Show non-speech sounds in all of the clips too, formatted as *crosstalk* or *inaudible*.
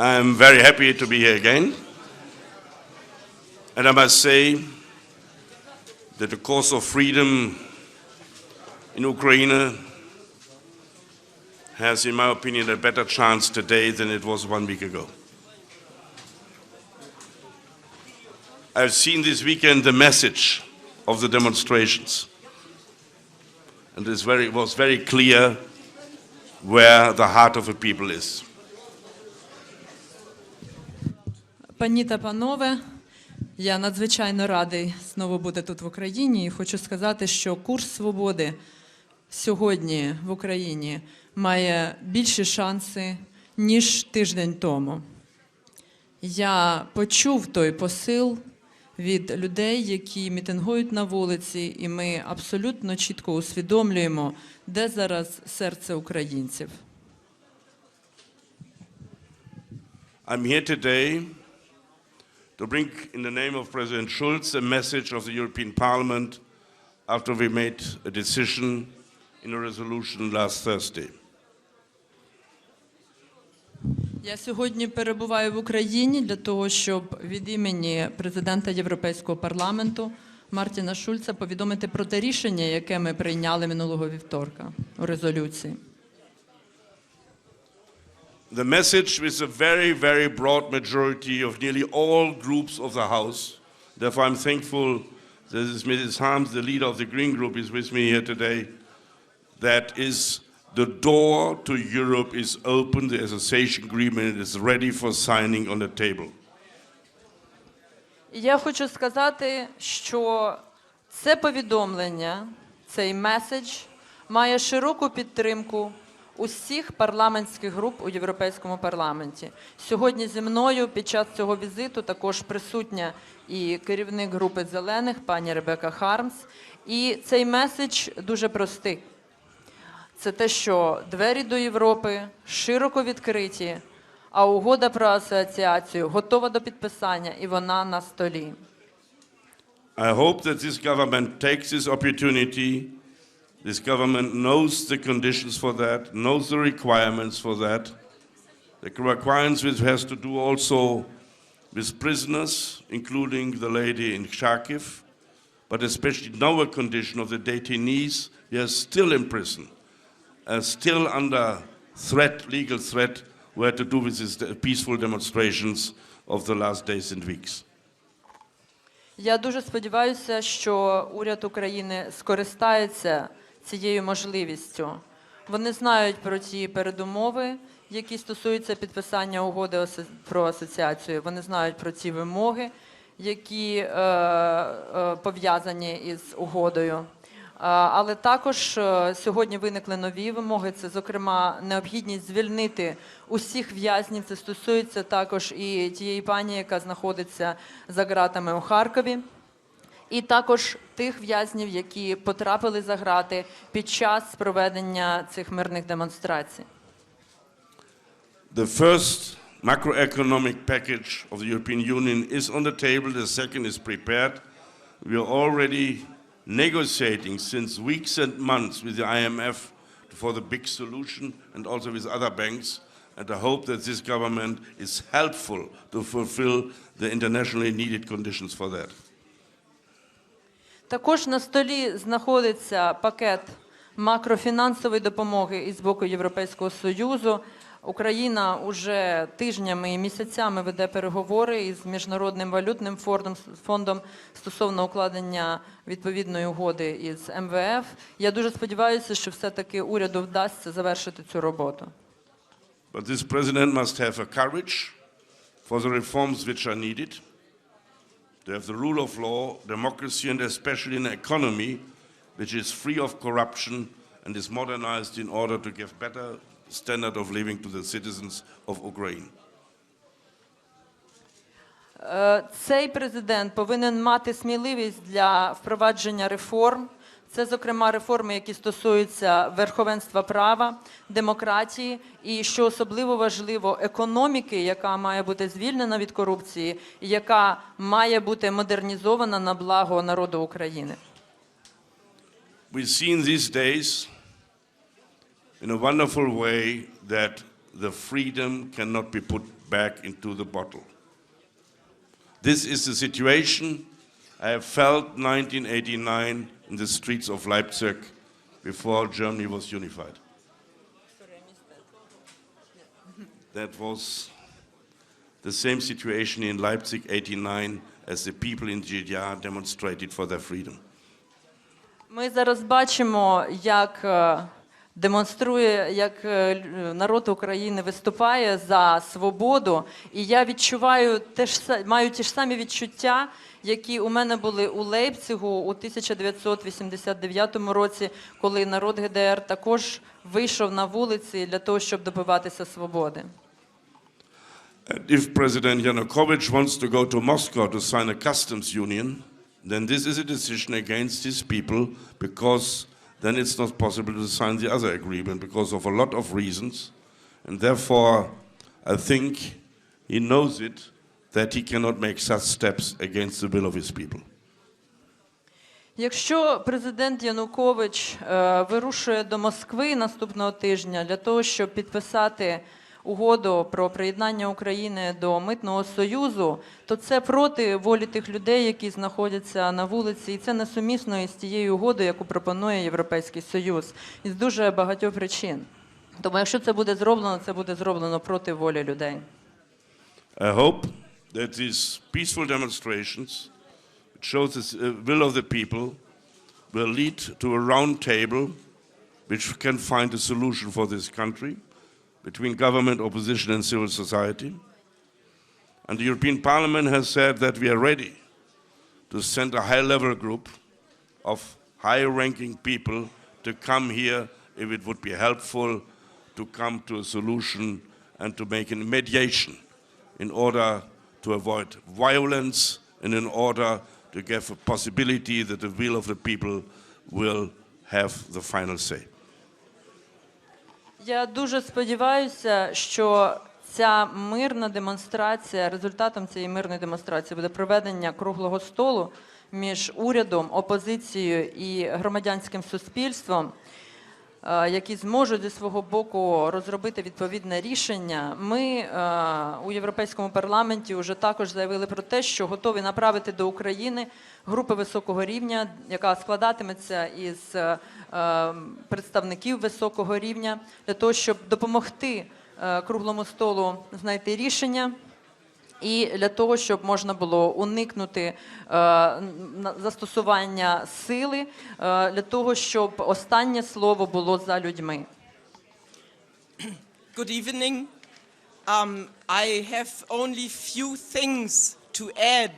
I'm very happy to be here again. And I must say that the cause of freedom in Ukraine has, in my opinion, a better chance today than it was one week ago. I've seen this weekend the message of the demonstrations. And it was very clear where the heart of the people is. Пані та панове, я надзвичайно радий знову бути тут в Україні і хочу сказати, що курс свободи сьогодні в Україні має більші шанси, ніж тиждень тому. Я почув той посил від людей, які мітингують на вулиці, і ми абсолютно чітко усвідомлюємо, де зараз серце українців. I'm here today to bring, in the name of President Schulz, a message of the European Parliament after we made a decision in a resolution last Thursday. Я сьогодні перебуваю в Україні для того, щоб від імені президента Європейського парламенту Мартіна Шульца повідомити про те рішення, яке ми прийняли минулого вівторка у резолюції. The message with a very, very broad majority of nearly all groups of the House. Therefore, I'm thankful that this Mrs. Harms, the leader of the Green Group, is with me here today. That is the door to Europe is open. The association agreement is ready for signing on the table. І Я хочу сказати, що це повідомлення, цей меседж має широку підтримку усіх парламентських груп у Європейському парламенті. Сьогодні зі мною під час цього візиту також присутня і керівник групи зелених, пані Ребека Хармс. І цей меседж дуже простий. Це те, що двері до Європи широко відкриті, а угода про асоціацію готова до підписання, і вона на столі. I hope that this government takes this opportunity. This government knows the conditions for that, knows the requirements for that. The requirements which has to do also with prisoners, including the lady in Kharkiv, but especially now a condition of the detainees who are still in prison, uh, still under threat, legal threat, who had to do with these peaceful demonstrations of the last days and weeks. Я дуже сподіваюся, що уряд України скористається цією можливістю. Вони знають про ті передумови, які стосуються підписання угоди про асоціацію. Вони знають про ті вимоги, які е, е, пов'язані із угодою. Е, Але також е, сьогодні виникли нові вимоги. Це, зокрема, необхідність звільнити усіх в'язнів. Це стосується також і тієї пані, яка знаходиться за ґратами у Харкові. І також тих в'язнів, які потрапили за грати під час проведення цих мирних демонстрацій. The first macroeconomic package of the European Union is on the table, the second is prepared. We are already negotiating since weeks and months with the IMF for the big solution and also with other banks. And I hope that this government is helpful to fulfill the internationally needed conditions for that. Також на столі знаходиться пакет макрофінансової допомоги із боку Європейського Союзу. Україна уже тижнями і місяцями веде переговори із міжнародним валютним фондом, фондом стосовно укладення відповідної угоди із МВФ. Я дуже сподіваюся, що все-таки уряду вдасться завершити цю роботу. But this president must have a courage for the reforms which are needed. To have the rule of law, democracy, and especially an economy which is free of corruption and is modernized in order to give better standard of living to the citizens of Ukraine. Е, Цей президент повинен мати сміливість для впровадження реформ. Це, зокрема, реформи, які стосуються верховенства права, демократії і, що особливо важливо, економіки, яка має бути звільнена від корупції, яка має бути модернізована на благо народу України. We've seen these days in a wonderful way that the freedom cannot be put back into the bottle. This is the situation I have felt 1989 in the streets of Leipzig before Germany was unified. That was the same situation in Leipzig 89 as the people in GDR demonstrated for their freedom. Ми зараз бачимо, як е, демонструє, як е, народ України виступає за свободу, і я відчуваю те ж маю ті ж самі відчуття, які у мене були у Лейпцигу у 1989 році, коли народ ГДР також вийшов на вулиці для того, щоб добиватися свободи. And if President Yanukovych wants to go to Moscow to sign a customs union, then this is a decision against his people because then it's not possible to sign the other agreement because of a lot of reasons. And therefore, I think he knows it that he cannot make such steps against the will of his people. Якщо президент Янукович е, вирушує до Москви наступного тижня для того, щоб підписати угоду про приєднання України до митного союзу, то це проти волі тих людей, які знаходяться на вулиці, і це несумісно із тією угодою, яку пропонує Європейський Союз, із дуже багатьох причин. Тому, якщо це буде зроблено, це буде зроблено проти волі людей. I hope that these peaceful demonstrations, shows the uh, will of the people, will lead to a round table which can find a solution for this country between government, opposition, and civil society. And the European Parliament has said that we are ready to send a high level group of high ranking people to come here if it would be helpful to come to a solution and to make a mediation in order to avoid violence and in order to give a possibility that the will of the people will have the final say. Я дуже сподіваюся, що ця мирна демонстрація, результатом цієї мирної демонстрації буде проведення круглого столу між урядом, опозицією і громадянським суспільством, які зможуть зі свого боку розробити відповідне рішення. Ми е, у Європейському парламенті вже також заявили про те, що готові направити до України групи високого рівня, яка складатиметься із е, е, представників високого рівня, для того, щоб допомогти е, круглому столу знайти рішення. І для того, щоб можна було уникнути е, на- застосування сили, е, для того, щоб останнє слово було за людьми. *clears throat* Good evening. Um, I have only few things to add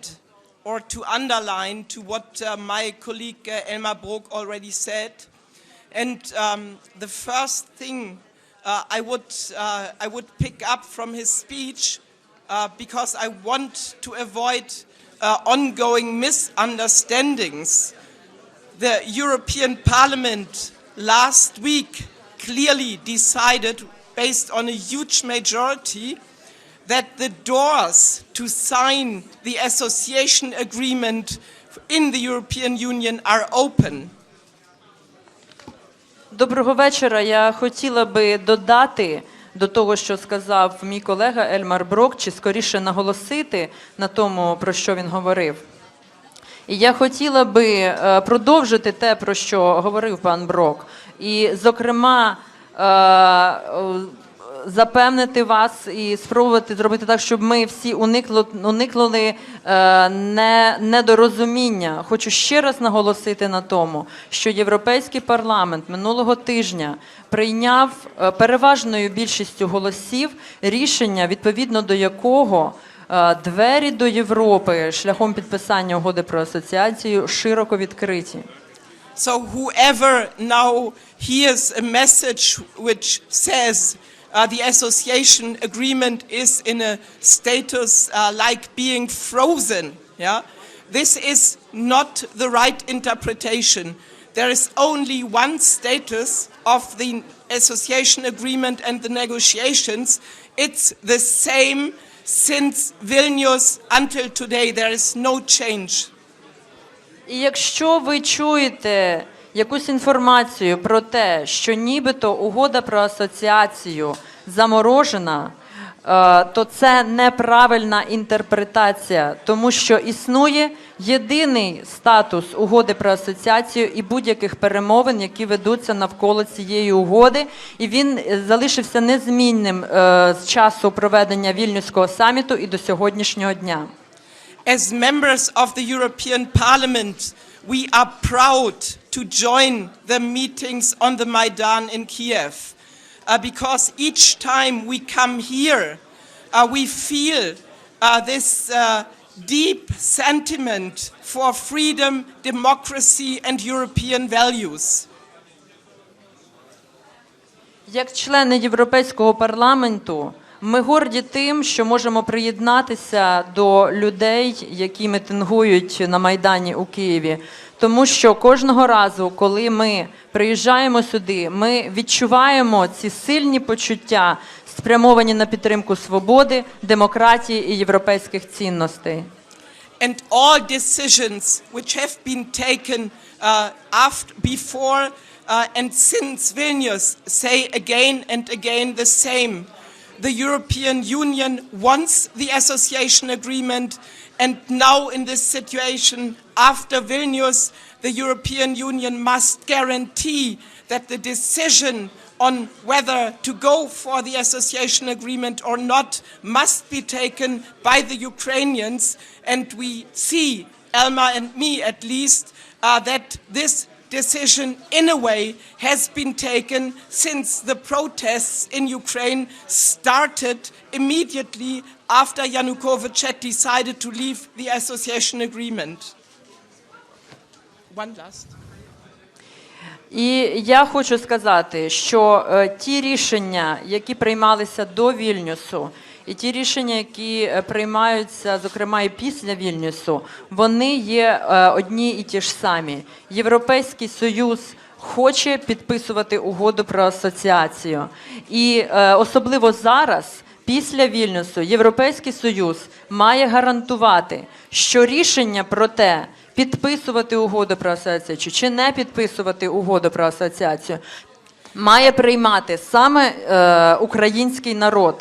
or to underline to what uh, my colleague uh, Elmar Brok already said. And um, the first thing uh, I, would, uh, I would pick up from his speech, uh, because I want to avoid uh, ongoing misunderstandings the European Parliament last week clearly decided, based on a huge majority, that the doors to sign the association agreement in the European Union are open. Доброго вечора. Я хотіла би додати до того, що сказав мій колега Ельмар Брок, чи скоріше наголосити на тому, про що він говорив. І я хотіла би е, продовжити те, про що говорив пан Брок, і, зокрема, е, запевнити вас і спробувати зробити так, щоб ми всі уникли, уникли е, не, недорозуміння. Хочу ще раз наголосити на тому, що Європейський парламент минулого тижня прийняв е, переважною більшістю голосів рішення, відповідно до якого е, двері до Європи шляхом підписання угоди про асоціацію широко відкриті. So whoever now hears a message which says uh, the association agreement is in a status uh, like being frozen, yeah, this is not the right interpretation. There is only one status of the association agreement and the negotiations. It's the same since Vilnius until today. There is no change. І якщо ви чуєте якусь інформацію про те, що нібито угода про асоціацію заморожена, е, то це неправильна інтерпретація, тому що існує єдиний статус угоди про асоціацію і будь-яких перемовин, які ведуться навколо цієї угоди, і він е, залишився незмінним е, з часу проведення вільнюського саміту і до сьогоднішнього дня. As members of the European Parliament, we are proud to join the meetings on the Maidan in Kiev uh, because each time we come here, uh, we feel uh, this uh, deep sentiment for freedom, democracy, and European values. Як члени Європейського парламенту, ми горді тим, що можемо приєднатися до людей, які мітингують на Майдані у Києві. Тому що кожного разу, коли ми приїжджаємо сюди, ми відчуваємо ці сильні почуття, спрямовані на підтримку свободи, демократії і європейських цінностей. and all decisions which have been taken uh, after, before uh, and since Vilnius say again and again the same. The European Union wants the association agreement, and now in this situation, after Vilnius, the European Union must guarantee that the decision on whether to go for the association agreement or not must be taken by the Ukrainians. And we see, Elma and me at least, uh, that this decision, in a way, has been taken since the protests in Ukraine started immediately after Yanukovych had decided to leave the association agreement. One last. І я хочу сказати, що е, ті рішення, які приймалися до Вільнюсу, і ті рішення, які е, приймаються, зокрема і після Вільнюсу, вони є е, одні і ті ж самі. Європейський союз хоче підписувати угоду про асоціацію, і е, особливо зараз. Після Вільнюсу Європейський Союз має гарантувати, що рішення про те, підписувати угоду про асоціацію чи не підписувати угоду про асоціацію, має приймати саме е, український народ.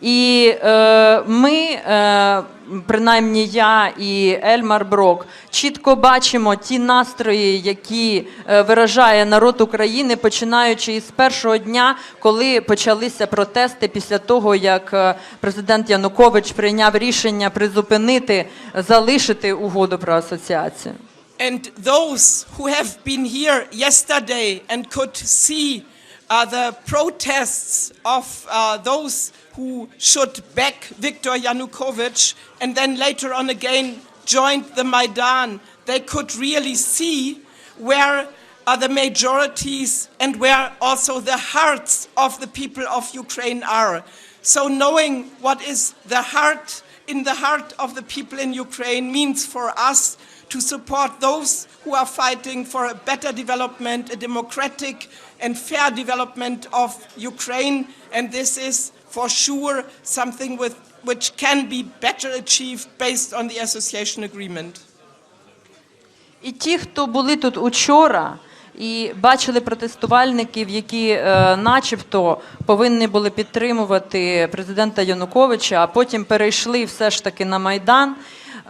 І е, ми, е, принаймні я і Ельмар Брок, чітко бачимо ті настрої, які е, виражає народ України, починаючи із першого дня, коли почалися протести після того, як е, президент Янукович прийняв рішення призупинити, залишити угоду про асоціацію. And those who have been here yesterday and could see uh, the protests of uh, those who should back Viktor Yanukovych and then later on again joined the Maidan, they could really see where are the majorities and where also the hearts of the people of Ukraine are. So knowing what is the heart in the heart of the people in Ukraine means for us to support those who are fighting for a better development, a democratic and fair development of Ukraine. And this is for sure something with, which can be better achieved based on the association agreement. І ті, хто були тут учора і бачили протестувальників, які е, начебто повинні були підтримувати президента Януковича, а потім перейшли все ж таки на Майдан,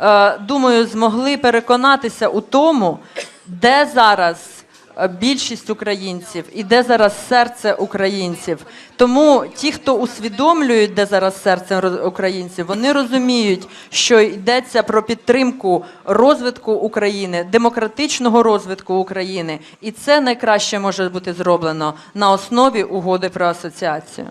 е, думаю, змогли переконатися у тому, де зараз більшість українців і де зараз серце українців. Тому ті, хто усвідомлюють, де зараз серце українців, вони розуміють, що йдеться про підтримку розвитку України, демократичного розвитку України, і це найкраще може бути зроблено на основі угоди про асоціацію.